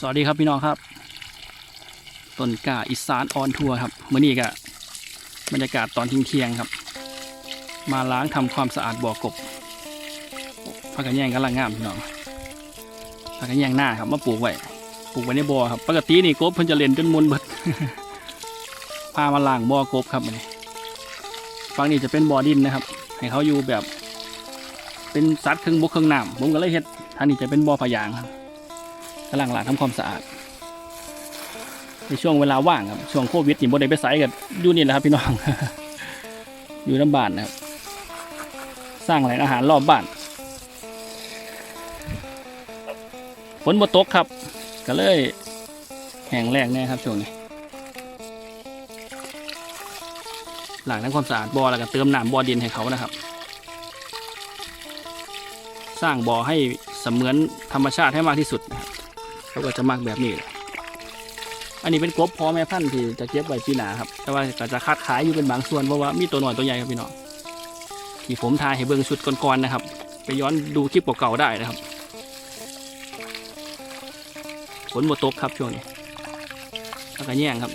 สวัสดีครับพี่น้องครับต้นกาอีสานออนทัวร์ครับเมื่อนี้ก็บรรยากาศตอนทิ้งเที่ยงครับ มาล้างทำความสะอาดบ่อกบพักกันแย่งกันลังงามพี่น้องพักกันแย่งหน้าครับมาปลูกไว้ปลูกไว้ในบ่อครับปกตินี่กบเพิ่นจะเล่นจนมุนเบิดพามาล้างบ่อกบครับนนี้ฝั่งนี้จะเป็นบ่อดินนะครับ ให้เขาอยู่แบบ เป็นสัตว์ครึ่งบกครึ่งน้ำผมก็เลยเฮ็ดทางนี้จะเป็นบ่อพะยางครับ กำลังล้างทำความสะอาด ในช่วงเวลาว่างครับ ช่วงโควิดนี่บ่ได้ไปไสกับอยู่นี่แหละครับพี่น้อง อยู่น้ำบ้านนะครับ สร้างแหล่งอาหารรอบบ้านฝนบ่ตกครับ ก็เลยแห้งแล้งแน่ครับช่วงนี้หล้างทำความสะอาดบ่อแล้วก็เติมน้ำบ่อดินให้เขานะครับ สร้างบ่อให้เสมือนธรรมชาติให้มากที่สุดนะครับ เขาก็จะมักแบบนี้เลยอันนี้เป็นกบพอแม่พันธุ์ที่จะเก็บไว้ปีหนาครับ แต่ว่าก็จะคัดขายอยู่เป็นบางส่วนเพราะว่ามีตัวหน่อยตัวใหญ่ครับพี่น้อง ที่ผมทายให้เบิ่งชุดก่อนๆนะครับ ไปย้อนดูคลิปเก่าๆได้นะครับ ฝนหมดตกครับช่วงนี้ปากระแยงครับ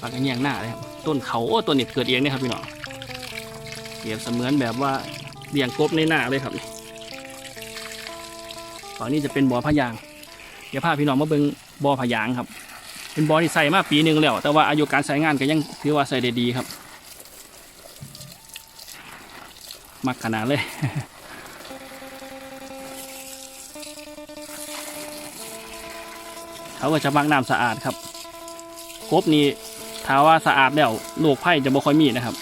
ปากระแยงหน้าเลยครับ ต้นเขาโอ้ต้นนี้เกิดเองเนะครับพี่น้องเปรียบเสมือนแบบว่าเลี้ยงกบในหน้าเลยครับ ตอนนี้จะเป็นบ่อพะยาง เดี๋ยวพาพี่น้องมาเบิ่งบ่อพะยางครับ เป็นบ่อที่ใส่มาปีหนึ่งแล้ว แต่ว่าอายุการใช้งานก็ยังถือว่าใส่ได้ดีครับ มักขนาดเลยเขาก็จะมักน้ำสะอาดครับกบนี่ถ้าว่าสะอาดแล้วโรคไข้จะบ่ค่อยมีนะครับ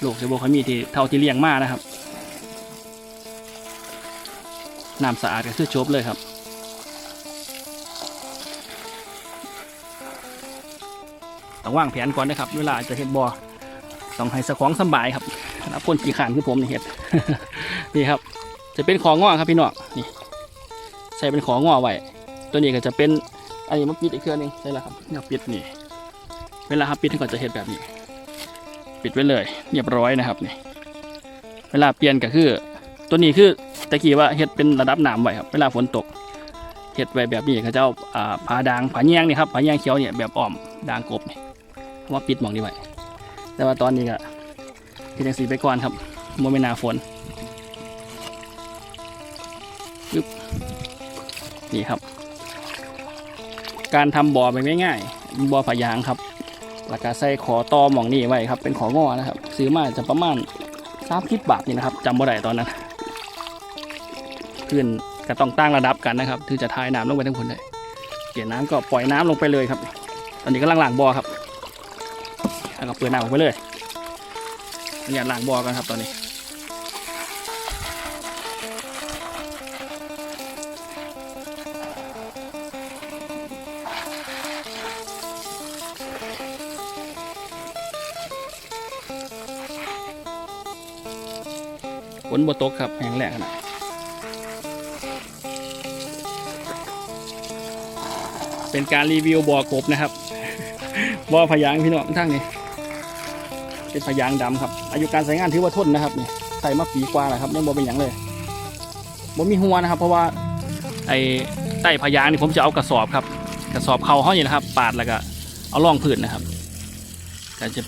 โลกจะบอกเขามีที่เท่าที่เลี้ยงมานะครับ น้ำสะอาดก็คือจบเลยครับต้องวางแผนก่อนนะครับ เวลาจะเห็ดบอต้องให้สะของสบายครับรับคนขี่ขานคือผมนี่เห็ดนี่ครับ จะเป็นของงอครับพี่น้องนี่ใส่เป็นของงอไว้ตัวนี้ก็จะเป็นอันนี้มาปิดอีกเครื่องหนึงใช่แล้วครับเนี่ยปิดนี่ เวลาครับปิดท่านก็จะเห็ดแบบนี้ ปิดไว้เลยเรียบร้อยนะครับนี่ เวลาเปลี่ยนก็คือ ตัวนี้คือ ตะกี้ว่าเห็ดเป็นระดับน้ำไว้ครับเวลาฝนตกเห็ดไว้แบบนี้เขาจะเอาอ่าผาดางผาแยงนี่ครับผาแยงเขียวเนี่ยแบบอ้อมดางกบนี่ว่าปิดหมองนี้ไว้แต่ว่าตอนนี้ก็ที่ยังสีไปก่อนครับโมเมนาฝนปึ๊บนี่ครับ การทำบ่อเป็นง่ายๆบ่อผายางครับแล้วก็ใส่ขอตอหมองนี่ไว้ครับ เป็นของอนะครับ ซื้อมาจะประมาณสามสิบบาทนี่นะครับจำบ่ได้ตอนนั้น ขึ้นก็ต้องตั้งระดับกันนะครับถึงจะทายน้ำลงไปทั้งคนเลยเปลี่ยนน้ำก็ปล่อยน้ำลงไปเลยครับ ตอนนี้ก็ล้างล้างบ่อครับแล้วก็เปิดน้ำออกไปเลยอย่าล้างบ่อกันครับตอนนี้ฝนบ่ตกครับแห้งแล้งขนาด เป็นการรีวิวบ่อกบนะครับบ่อพยางพี่น้องทั้งนี้เป็นพยางดำครับ อายุการใช้งานถือว่าทนนะครับนี่ใส่มาปีกว่าแล้วครับยังบ่เป็นหยังเลยบ่มีหัวนะครับ เพราะว่าไอ้ใต้พยางนี่ผมจะเอากระสอบครับ กระสอบเขาห้อยนี่นะครับ ปาดแล้วก็เอาล่องพื้นนะครับก็จะ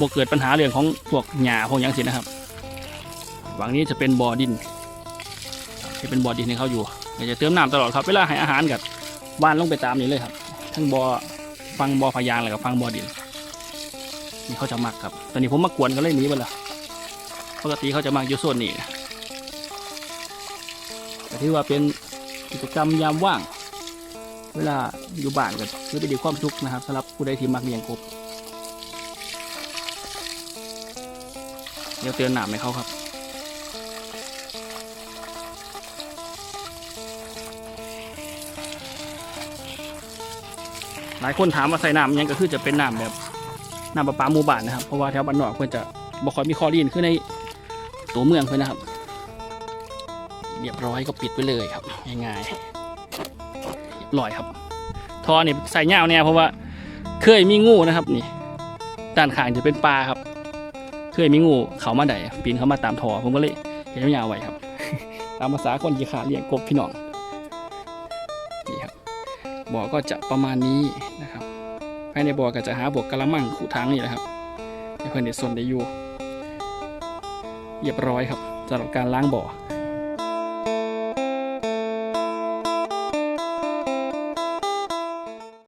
บ่เกิดปัญหาเรื่องของพวกหญ้าพวกหยังสินะครับหวังนี้จะเป็นบ่อดิน ที่เป็นบ่อดินให้เขาอยู่เดี๋ยวจะเติมน้ำตลอดครับเวลาให้อาหารกับบ้านลงไปตามนี้เลยครับ ทั้งบ่อฟังบ่อพยางแล้วกับฟังบ่อดินนี่เขาจะมักครับ ตอนนี้ผมมากวนก็เลยหนีไปละปกติเขาจะมักอยู่โซนนี้แต่ที่ว่าเป็นกิจกรรมยามว่าง เวลาอยู่บ้านก็คือเป็นดีความสุกข์นะครับสำหรับผู้ใดที่มักเลี้ยงกบเดี๋ยวเตือนหนามให้เขาครับ ลายคนถามว่าใส่น้ำยังก็คือจะเป็นน้ำแบบน้ำประปาหมู่บ้านนะครับ เพราะว่าแถวบ้านนอกเพื่อนจะบ่ค่อยมีคอรีนขึ้นในตัวเมืองเพื่อนนะครับ เรียบร้อยก็ปิดไว้เลยครับง่ายๆเรียบร้อยครับท่อนี่ใส่เงาเนี่ยเพราะว่าเคยมีงูนะครับนี่ด้านข้างจะเป็นปลาครับ เคยมีงูเขามาได้ปีนเขามาตามท่อผมก็เลยเห็นยาวๆไว้ครับ ตามภาษาคนยีขาเลี้ยงกบพี่น้อง บ่อก็จะประมาณนี้นะครับภายในบ่อก็จะหาบวกกระมังขู่ทางนี่แหละครับให้เพื่อนได้สนได้อยู่เรียบร้อยครับสำหรับการล้างบ่อ